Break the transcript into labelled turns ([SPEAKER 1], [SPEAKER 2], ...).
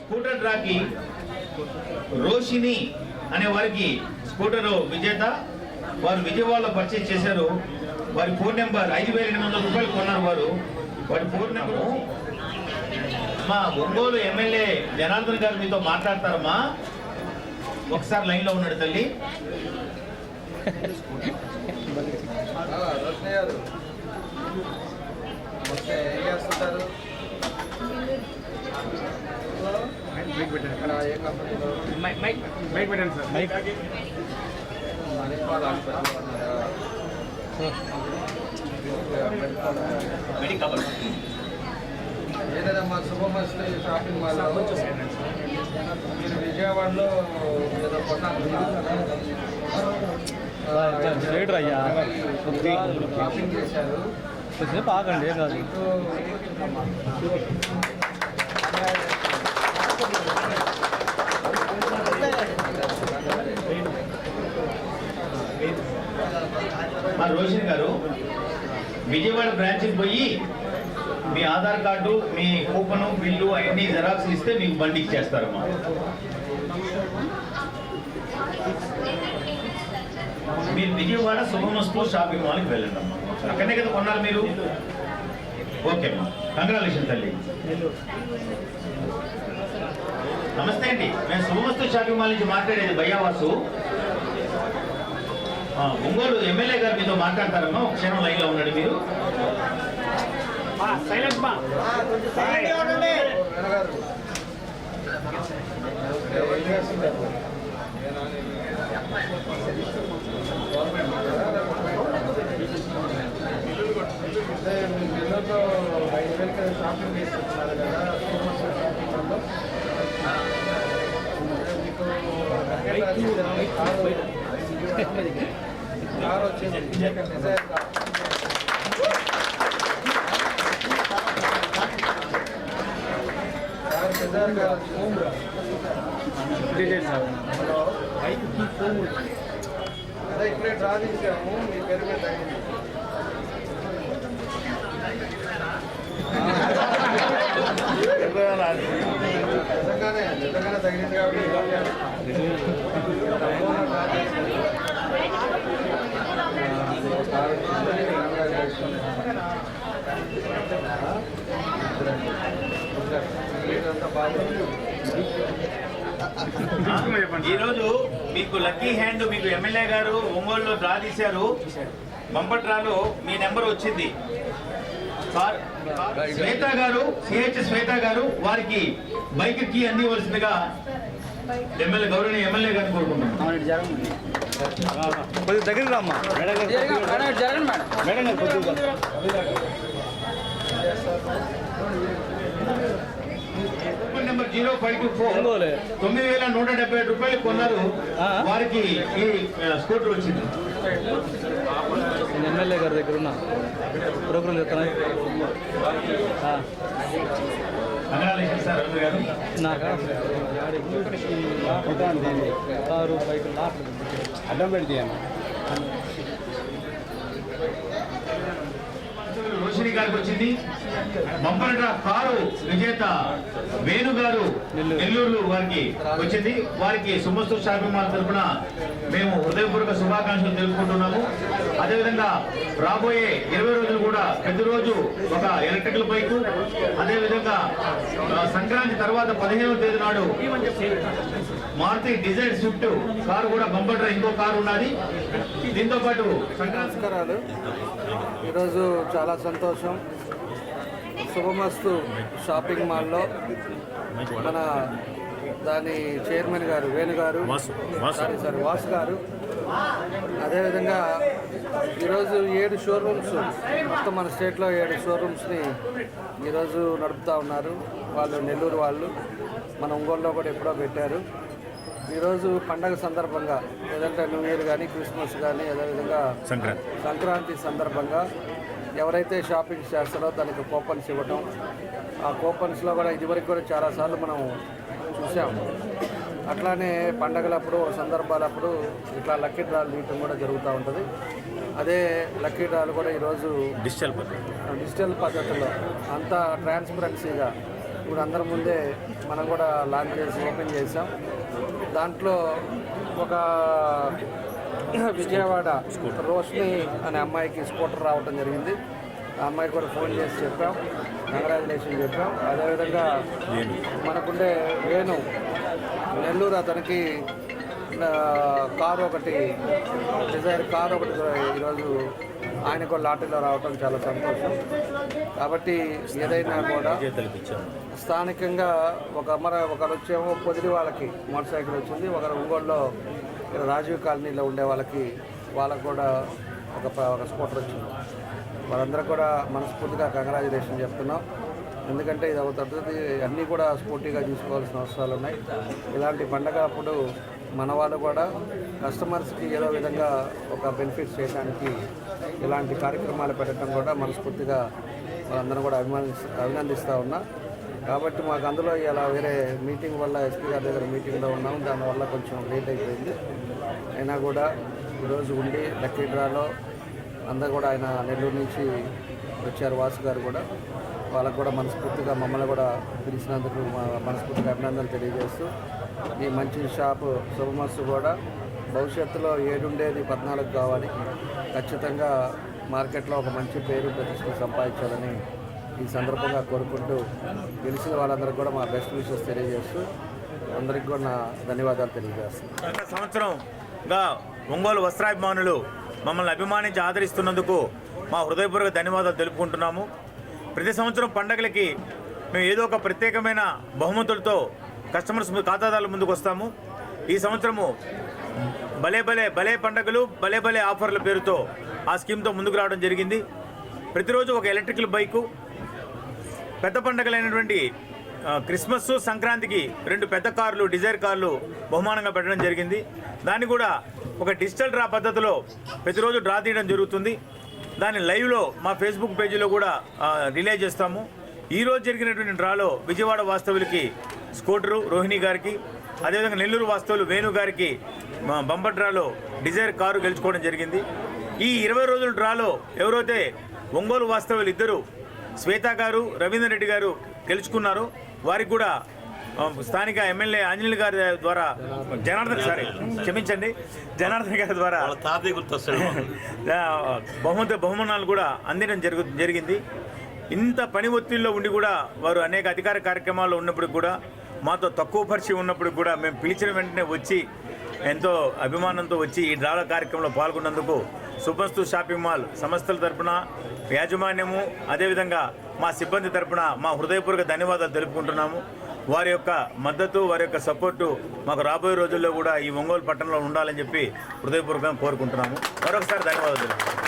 [SPEAKER 1] Scooter డ్రాకి Roshini అనే వారికి scooter విజేత. వారు విజయవాడలో పర్చేజ్ చేశారు. వారి ఫోన్ నెంబర్ ఐదు వేల ఎనిమిది వందల రూపాయలు కొన్నారు వారు. వారి ఫోన్ నెంబర్ మా ఒంగోలు ఎమ్మెల్యే జనార్దన్ గారు మీతో మాట్లాడతారమ్మా. ఒకసారి లైన్లో ఉన్నాడు తల్లి.
[SPEAKER 2] రోషిని ఏ
[SPEAKER 3] పెట్టండి sir. Bike
[SPEAKER 2] Manipal hospital Shubhamastu shopping mall మీరు విజయవాడలో ఏదో కొన్నాను
[SPEAKER 3] అయ్యా? కొద్దిసేపు ఆగండి ఏం కాదు.
[SPEAKER 1] మా రోషన్ గారు విజయవాడ బ్రాంచ్కి పోయి మీ ఆధార్ కార్డు మీ కూపను బిల్లు అవన్నీ జెరాక్స్ ఇస్తే మీకు బండి ఇచ్చేస్తారమ్మా. మీరు విజయవాడ శుభమస్తు షాపింగ్ మాల్కి వెళ్ళండి అమ్మా అక్కడనే కదా కొన్నారు మీరు? ఓకే అమ్మా. కంగ్రాచులేషన్ తల్లి. నమస్తే అండి. మేము శుభమస్తు షాపింగ్ మాల్ నుంచి మాట్లాడేది భయ్యావాసు. ఒంగోలు ఎమ్మెల్యే గారు మీతో మాట్లాడతారమ్మా. ఒక క్షణం లైన్లో ఉన్నాడు మీరు.
[SPEAKER 3] సైలెంట్
[SPEAKER 2] ఏం చేస్తుంటారు అంటే మీ పిల్లలతో ఐదు కదా సూపర్ స్టార్ షాపింగ్ మాల్లో. మీకు కారు వచ్చింది డిజైర్ కార్ డిజైర్ కార్ వచ్చింది
[SPEAKER 3] డీటెయిల్స్
[SPEAKER 2] హలో అదే ఇప్పుడే డ్రా తీసాము మీ పేరు మీద తగ్గింది నిజంగానే నిజంగానే తగిలింది కాబట్టి తప్పకుండా డ్రా చేశారు. కారు వచ్చింది, కంగ్రాచులేషన్స్. ఇదంతా బాగుంది
[SPEAKER 1] ఈ ఈరోజు మీకు లక్కీ హ్యాండ్ మీకు ఎమ్మెల్యే గారు ఒంగోలులో డ్రా తీశారు. బంపట్రాలో మీ నెంబర్ వచ్చింది. శ్వేత గారు సిహెచ్ శ్వేత గారు వారికి బైక్కి అందివలసిందిగా ఎమ్మెల్యే గౌరవనీయ ఎమ్మెల్యే గారిని కోరుకుంటున్నాం.
[SPEAKER 3] కొద్దిగా దగ్గరికి రామ్మా. మేడం గారు మేడం గారు కొద్దిగా
[SPEAKER 1] phone number zero five two four. తొమ్మిది వేల నూట డెబ్బై ఐదు రూపాయలు కొన్నారు. వారికి ఈ స్కూటర్ వచ్చింది.
[SPEAKER 3] నేను ఎమ్మెల్యే గారి దగ్గర ఉన్నా. ప్రోగ్రాం చెప్తాను నాకా? కారు బైక్ లాక్ అడ్డం పెడితే
[SPEAKER 1] రోషిణి గారికి వచ్చింది. బంపర్ కారు విజేత వేణు గారు నెల్లూరు వారికి వచ్చింది. వారికి సుమస్తు షాపింగ్ మాల్ తరఫున మేము హృదయపూర్వక శుభాకాంక్షలు తెలుపుకుంటున్నాము. అదేవిధంగా రాబోయే ఇరవై రోజులు కూడా ప్రతిరోజు ఒక ఎలక్ట్రికల్ బైక్ అదేవిధంగా సంక్రాంతి తర్వాత పదిహేనవ తేదీ నాడు మారుతి డిజైర్ స్విఫ్ట్ కారు కూడా బంపర్ ఇంకో కారు ఉన్నది. దీంతో పాటు సంక్రాంతి
[SPEAKER 2] నమస్కారాలు. ఈరోజు చాలా సంతోషం. శుభమస్తు షాపింగ్ మాల్లో మన దాని చైర్మన్ గారు వేణు గారు సారీ సారీ వాసు గారు. అదేవిధంగా ఈరోజు ఏడు షోరూమ్స్ మొత్తం మన స్టేట్లో ఏడు షోరూమ్స్ని ఈరోజు నడుపుతూ ఉన్నారు. వాళ్ళు నెల్లూరు వాళ్ళు. మన ఒంగోలులో కూడా ఎప్పుడో పెట్టారు. ఈరోజు పండగ సందర్భంగా ఏదంటే న్యూ ఇయర్ కానీ క్రిస్మస్ కానీ అదేవిధంగా
[SPEAKER 1] సంక్రాంతి.
[SPEAKER 2] సంక్రాంతి సందర్భంగా ఎవరైతే షాపింగ్ చేస్తారో దానికి కూపన్స్ ఇవ్వటం. ఆ కూపన్స్లో కూడా ఇదివరకు కూడా చాలాసార్లు మనం చూసాం అట్లానే పండగలప్పుడు సందర్భాలప్పుడు ఇట్లా లక్కీ డ్రాలు తీయటం కూడా జరుగుతూ ఉంటుంది. అదే లక్కీ డ్రాలు కూడా ఈరోజు
[SPEAKER 1] డిజిటల్ పద్ధతి
[SPEAKER 2] డిజిటల్ పద్ధతిలో అంతా ట్రాన్స్పరెన్సీగా ఇప్పుడు అందరి ముందే మనం కూడా లాంచ్ చేసి ఓపెన్ చేసాం. దాంట్లో ఒక విజయవాడ రోష్ని అనే అమ్మాయికి స్కూటర్ రావటం జరిగింది. ఆ అమ్మాయికి కూడా ఫోన్ చేసి చెప్పాం. కంగ్రాచులేషన్ చెప్పాం. అదేవిధంగా మనకుండే వేణు నెల్లూరు అతనికి కారు ఒకటి డిజైర్ కారు ఒకటి ఈరోజు ఆయనకు లాటరీలో రావటం చాలా సంతోషం. కాబట్టి ఏదైనా కూడా స్థానికంగా ఒక అమర ఒకరు వచ్చేమో పొదిలి వాళ్ళకి మోటార్ సైకిల్ వచ్చింది ఒకరు ఒంగోలులో రాజీవ్ కాలనీలో ఉండే వాళ్ళకి వాళ్ళకు కూడా ఒక ఒక స్కూటర్ వచ్చింది. వాళ్ళందరూ కూడా మనస్ఫూర్తిగా కంగ్రాచులేషన్ చెప్తున్నాం. ఎందుకంటే ఇది ఒక అన్నీ కూడా స్ఫూర్తిగా చూసుకోవాల్సిన అవసరాలు ఉన్నాయి. ఇలాంటి పండగ అప్పుడు మన వాళ్ళు కూడా కస్టమర్స్కి ఏదో విధంగా ఒక బెనిఫిట్ చేయడానికి ఇలాంటి కార్యక్రమాలు పెట్టడం కూడా మనస్ఫూర్తిగా వాళ్ళందరూ కూడా అభిమానిస్తూ అభినందిస్తూ ఉన్నా. కాబట్టి మాకు అందులో ఇలా వేరే మీటింగ్ వల్ల ఎస్పీ గారి దగ్గర మీటింగ్లో ఉన్నాం దానివల్ల కొంచెం లేట్ అయిపోయింది. అయినా కూడా ఈరోజు ఉండి లక్కీ డ్రాలో అందరూ కూడా ఆయన నెల్లూరు నుంచి వచ్చారు వాసు గారు కూడా. వాళ్ళకు కూడా మనస్ఫూర్తిగా మమ్మల్ని కూడా పిలిచినందుకు మా మనస్ఫూర్తిగా అభినందనలు తెలియజేస్తూ ఈ మంచి షాపు శుభమస్సు కూడా. భవిష్యత్తులో ఏడుండేది పద్నాలుగు కావాలి. ఖచ్చితంగా మార్కెట్లో ఒక మంచి పేరు ప్రతిష్ట సంపాదించాలని ఈ సందర్భంగా కోరుకుంటూ గెలిచిన వాళ్ళందరికీ కూడా మా బెస్ట్ విషెస్ తెలియజేస్తూ అందరికీ కూడా నా ధన్యవాదాలు తెలియజేస్తాను
[SPEAKER 1] గత సంవత్సరంగా ఒంగోలు వస్త్రాభిమానులు మమ్మల్ని అభిమానించి ఆదరిస్తున్నందుకు మా హృదయపూర్వక ధన్యవాదాలు తెలుపుకుంటున్నాము. ప్రతి సంవత్సరం పండగలకి మేము ఏదో ఒక ప్రత్యేకమైన బహుమతులతో కస్టమర్స్ ఖాతాదారుల ముందుకు వస్తాము. ఈ సంవత్సరము భలే భలే భలే పండగలు భలే భలే ఆఫర్ల పేరుతో ఆ స్కీమ్తో ముందుకు రావడం జరిగింది. ప్రతిరోజు ఒక ఎలక్ట్రికల్ బైకు పెద్ద పండగలైనటువంటి క్రిస్మస్ సంక్రాంతికి రెండు పెద్ద కార్లు డిజైర్ కార్లు బహుమానంగా పెట్టడం జరిగింది. దాన్ని కూడా ఒక డిజిటల్ డ్రా పద్ధతిలో ప్రతిరోజు డ్రా తీయడం జరుగుతుంది. దాన్ని లైవ్లో మా ఫేస్బుక్ పేజీలో కూడా రిలే చేస్తాము. ఈరోజు జరిగినటువంటి డ్రాలో విజయవాడ వాస్తవులకి స్కూటరు రోహిణి గారికి అదేవిధంగా నెల్లూరు వాస్తవులు వేణు గారికి బంపర్ డ్రాలో డిజైర్ కారు గెలుచుకోవడం జరిగింది. ఈ ఇరవై రోజుల డ్రాలో ఎవరైతే ఒంగోలు వాస్తవులు ఇద్దరు శ్వేత గారు రవీందర్ రెడ్డి గారు గెలుచుకున్నారు వారికి కూడా స్థానిక ఎమ్మెల్యే ఆంజనేయులు గారి ద్వారా జనార్దన్ సారీ క్షమించండి జనార్దన్ గారి ద్వారా బహుమతి బహుమానాలు కూడా అందించడం జరుగు జరిగింది. ఇంత పని ఒత్తిడిలో ఉండి కూడా వారు అనేక అధికార కార్యక్రమాల్లో ఉన్నప్పుడు కూడా మాతో తక్కువ పరిచయం ఉన్నప్పుడు కూడా మేము పిలిచిన వెంటనే వచ్చి ఎంతో అభిమానంతో వచ్చి ఈ డ్రాల కార్యక్రమంలో పాల్గొన్నందుకు సుపస్తు షాపింగ్ మాల్ సంస్థల తరపున యాజమాన్యము అదేవిధంగా మా సిబ్బంది తరపున మా హృదయపూర్వక ధన్యవాదాలు తెలుపుకుంటున్నాము. వారి యొక్క మద్దతు వారి యొక్క సపోర్టు మాకు రాబోయే రోజుల్లో కూడా ఈ ఒంగోలు పట్టణంలో ఉండాలని చెప్పి హృదయపూర్వకంగా కోరుకుంటున్నాము. మరొకసారి ధన్యవాదాలు